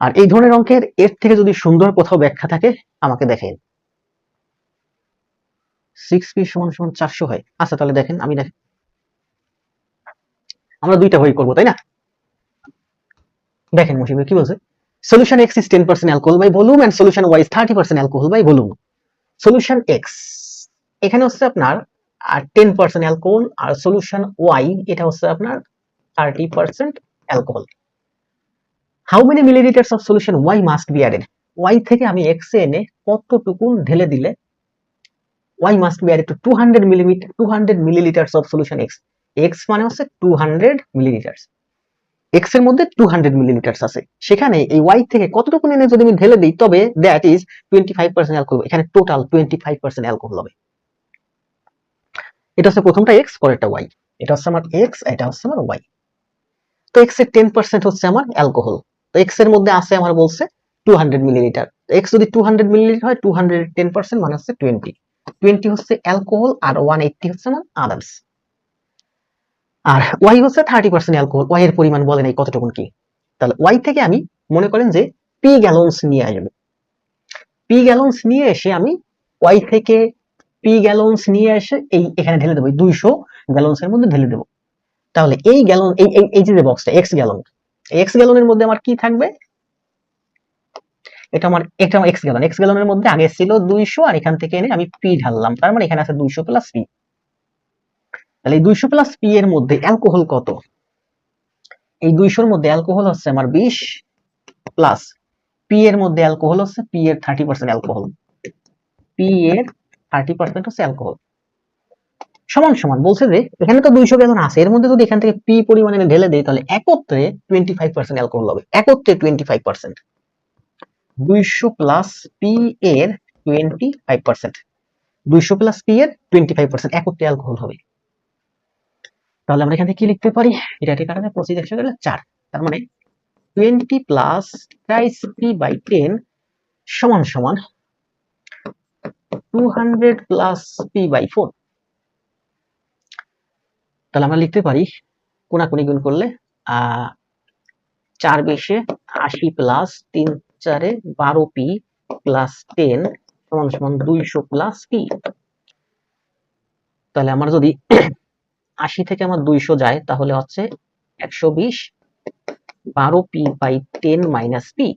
আর এই ধরনের অঙ্কের এর থেকে যদি সুন্দর কোথাও ব্যাখ্যা থাকে, আমাকে দেখেন। সিক্স পি সমান সমান চারশো হয়। আচ্ছা তাহলে দেখেন, আমি দেখেন। আমরা দুইটা বই করব, তাই না? দেখেন মুশিব কি বলছে? Solution X is ten percent alcohol by volume and solution Y is thirty percent alcohol by volume solution X এখানে হচ্ছে আপনার আর টেন পার্সেন্ট অ্যালকোহল আর সলিউশন ওয়াই এটা হচ্ছে আপনার thirty percent alcohol how many millilitres of solution Y must be added Y থেকে আমি এক্স এ এনে কতটুকু ঢেলে দিলে Y must be added to two hundred millimetre two hundred millilitres of solution X X মানে হচ্ছে টু হান্ড্রেড মিলিলিটার্স এক্সের মধ্যে টু হান্ড্রেড মিলিলিটার্স আছে। সেখানে এই ওয়াই থেকে কতটুকু এনে যদি আমি ঢেলে দিই, তবে that is twenty five percent alcohol এখানে total twenty five percent alcohol হবে। এটা হচ্ছে প্রথমটা এক্স পরেরটা ওয়াই এটা হচ্ছে আমার এক্স এটা হচ্ছে আমার ওয়াই তো এক্সের টেন পার্সেন্ট হচ্ছে আমার অ্যালকোহল তো এক্সের মধ্যে আছে আমার বলছে টু হান্ড্রেড মিলিলিটার এক্স যদি টু হান্ড্রেড মিলিলিটার হয় টু হান্ড্রেড টেন পার্সেন্ট মানে হচ্ছে টোয়েন্টি টোয়েন্টি হচ্ছে অ্যালকোহল আর ওয়ান এইটটি হচ্ছে আমার আদার্স আর ওয়াই হচ্ছে থার্টি পার্সেন্ট অ্যালকোহল ওয়াই এর পরিমাণ বলেন এই কতটুকুন কি? তাহলে ওয়াই থেকে আমি মনে করেন যে পি গ্যালন্স নিয়ে আসব। পি গ্যালন্স নিয়ে এসে আমি ওয়াই থেকে পি গ্যালন্স নিয়ে এসে এই এখানে ঢেলে দেবো দুইশো গ্যালন্স এর মধ্যে ঢেলে দেবো। তাহলে এই গ্যালন এই- এই যে বক্সটা এক্স গ্যালন এক্স গ্যালনের মধ্যে আমার কি থাকবে? এটা আমার এটা আমার এক্স গ্যালন এক্স গ্যালনের মধ্যে আগে ছিল দুইশো আর এখান থেকে এনে আমি পি ঢাললাম। তার মানে এখানে আছে দুইশো প্লাস পি তাহলে এই দুইশো প্লাস পি এর মধ্যে অ্যালকোহল কত? এই দুইশোর মধ্যে অ্যালকোহল হচ্ছে আমার বিশ প্লাস পি এর মধ্যে অ্যালকোহল হচ্ছে পি এর থার্টি পার্সেন্ট অ্যালকোহল পি এর থার্টি পার্সেন্ট হচ্ছে অ্যালকোহল সমান সমান। বলছে যে, এখানে তো দুইশো গ্যালন আছে, এর মধ্যে যদি এখান থেকে পি পরিমাণে ঢেলে দেয়, তাহলে একত্রে টোয়েন্টি ফাইভ পার্সেন্ট অ্যালকোহল হবে। একত্রে টোয়েন্টি ফাইভ পার্সেন্ট দুইশো প্লাস পি এর টোয়েন্টি ফাইভ পার্সেন্ট দুইশো প্লাস পি এর টোয়েন্টি ফাইভ পার্সেন্ট একত্রে অ্যালকোহল হবে। তাহলে আমরা এখানে কি লিখতে পারি? এটা কারণে পঁচিশ একশো গেলে চার। তার মানে twenty plus thrice P by ten সমান সমান two hundred plus P by four তাহলে আমরা লিখতে পারি কোনাকুনি গুণ করলে চার বেশে আশি প্লাস তিন চারে বারো পি প্লাস টেন সমান সমান দুইশো প্লাস পি তাহলে আমার যদি আশি থেকে আমার দুইশো যায়, তাহলে হচ্ছে একশো বিশ বারো P by ten minus P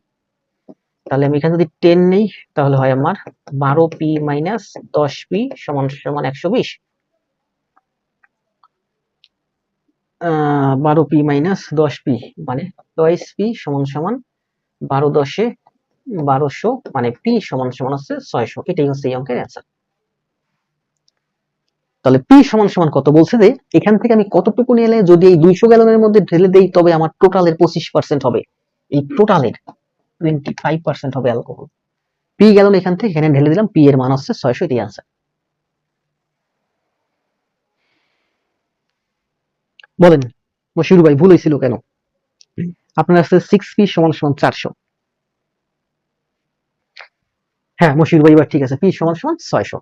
তাহলে আমি এখানে যদি টেন নেই, তাহলে হয় আমার বারো পি মাইনাস দশ পি সমান সমান একশো বিশ। বারো পি মাইনাস দশ পি মানে টয়েস পি সমান সমান বারো দশে বারোশো মানে পি সমান সমান হচ্ছে ছয়শো। এটাই হচ্ছে এই অঙ্কের অ্যান্সার তাহলে পি সমান সমান কত? বলছে যে, এখান থেকে আমি কতটুকু নিয়ে এলে যদি এই দুইশো গ্যালনের মধ্যে ঢেলে দেই, তবে আমার টোটালের পঁচিশ পার্সেন্ট হবে। এই টোটালের টোয়েন্টি ফাইভ পার্সেন্ট হবে অ্যালকোহল পি গ্যালন এখান থেকে, এখানে ঢেলে দিলাম, পি এর মান হচ্ছে ছয়শো, এটাই আনসার বলেন মশিউর ভাই ভুল হয়েছিল কেন? আপনার আছে সিক্স পি সমান সমান চারশো। হ্যাঁ মশিউর ভাই এবার ঠিক আছে পি সমান সমান ছয়শো।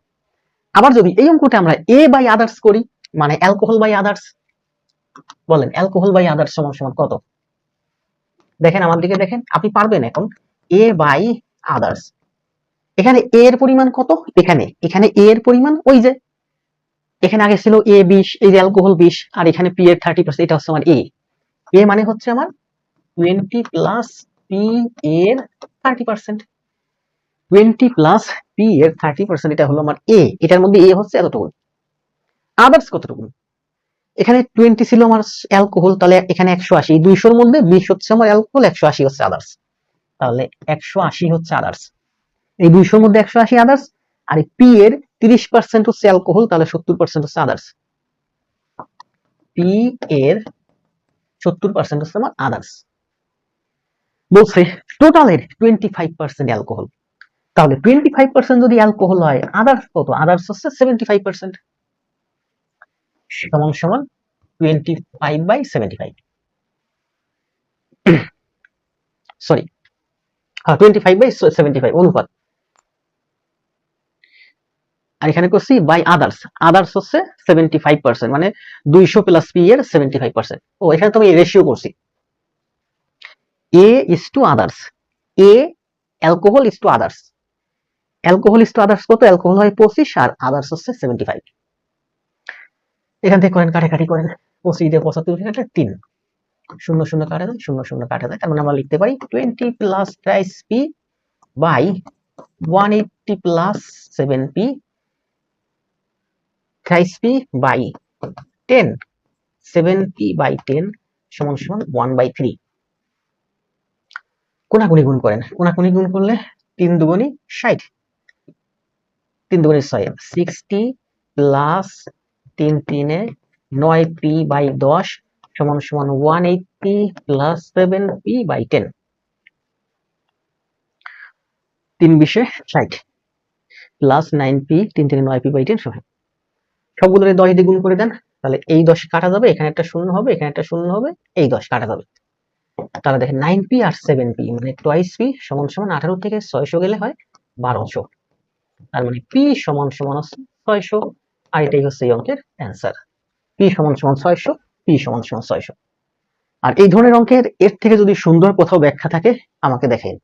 আবার যদি এই অঙ্কটা আমরা এ বাই আদার্স করি মানে অ্যালকোহল বাই আদার্স বলেন অ্যালকোহল বাই আদার্স সমান সমান কত? দেখেন আমার দিকে দেখেন আপনি পারবেন এখন এ বাই আদার্স এখানে এর পরিমাণ কত? এখানে এখানে এর পরিমাণ ওই যে এখানে আগে ছিল এ বিশ এই যে অ্যালকোহল বিশ আর এখানে পি এর থার্টি পার্সেন্ট এটা হচ্ছে আমার এ এ মানে হচ্ছে আমার টোয়েন্টি প্লাস পি এর thirty percent twenty plus P এর থার্টি পার্সেন্ট এটা হলো আমার এ এটার মধ্যে এ হচ্ছে এতটুকু। আদার্স কতটুকু? এখানে টোয়েন্টি ছিল আমার অ্যালকোহল তাহলে এখানে একশো আশি। দুইশোর মধ্যে বিশ হচ্ছে আমার অ্যালকোহল একশো আশি হচ্ছে আদার্স তাহলে একশো আশি হচ্ছে আদার্স এই দুইশোর মধ্যে একশো আশি আদার্স আর পি এর তিরিশ পার্সেন্ট হচ্ছে অ্যালকোহল তাহলে সত্তর পার্সেন্ট হচ্ছে আদার্স পি এর সত্তর পার্সেন্ট হচ্ছে আমার আদার্স বলছে টোটালের টোয়েন্টি ফাইভ পার্সেন্ট অ্যালকোহল তাহলে টোয়েন্টি ফাইভ পার্সেন্ট যদি অ্যালকোহল হয় আদার্স কত? আদার্স হচ্ছে সেভেন্টি ফাইভ পার্সেন্ট সমান সমান twenty five by seventy five sorry হ্যাঁ twenty five by seventy five অনুপাত। আর এখানে করছি বাই আদার্স আদার্স হচ্ছে সেভেন্টি ফাইভ পার্সেন্ট মানে দুইশো প্লাস পি এর সেভেন্টি ফাইভ পার্সেন্ট ও, এখানে তো আমি রেশিও করছি। A is to others A alcohol is to others alcohol is to others কত? অ্যালকোহল হয় পঁচিশ, আর আদার্স হচ্ছে সেভেন্টি ফাইভ এখান থেকে করেন, কাটাকাটি করেন, পঁচিশ দিয়ে পঁচাত্তর তিন। শূন্য শূন্য কাটা যায়, শূন্য শূন্য কাটা যায়। তার মানে আমরা লিখতে পারি twenty plus thrice P by one eighty plus seven P thrice P by ten seven P by ten সমান সমান ওয়ান বাই থ্রি কোনাকুনি গুণ করেন। কোনাকুনি গুণ করলে তিন দুগুণি ষাট। তিন দুগুণি ছয় সিক্সটি প্লাস তিন তিনে নয় পি বাই দশ সমান সমান one eighty plus seven P by ten তিন বিশে ষাট। প্লাস নাইন পি তিন তিনে নয় পি বাই টেন সমান। সবগুলোরে দশ দিয়ে করে দেন, তাহলে এই দশ কাটা যাবে, এখানে একটা শূন্য হবে, এখানে একটা শূন্য হবে, এই দশ কাটা যাবে। তাহলে দেখেন নাইন পি আর সেভেন পি মানে টোয়াইস পি সমান সমান আঠারো থেকে ছয়শো গেলে হয় বারোশো। তার মানে পি সমান সমান ছয়শো, আর এটাই হচ্ছে এই অঙ্কের অ্যান্সার পি সমান সমান ছয়শো পি সমান সমান ছয়শো। আর এই ধরনের অঙ্কের, এর থেকে যদি সুন্দর কোথাও ব্যাখ্যা থাকে, আমাকে দেখেন।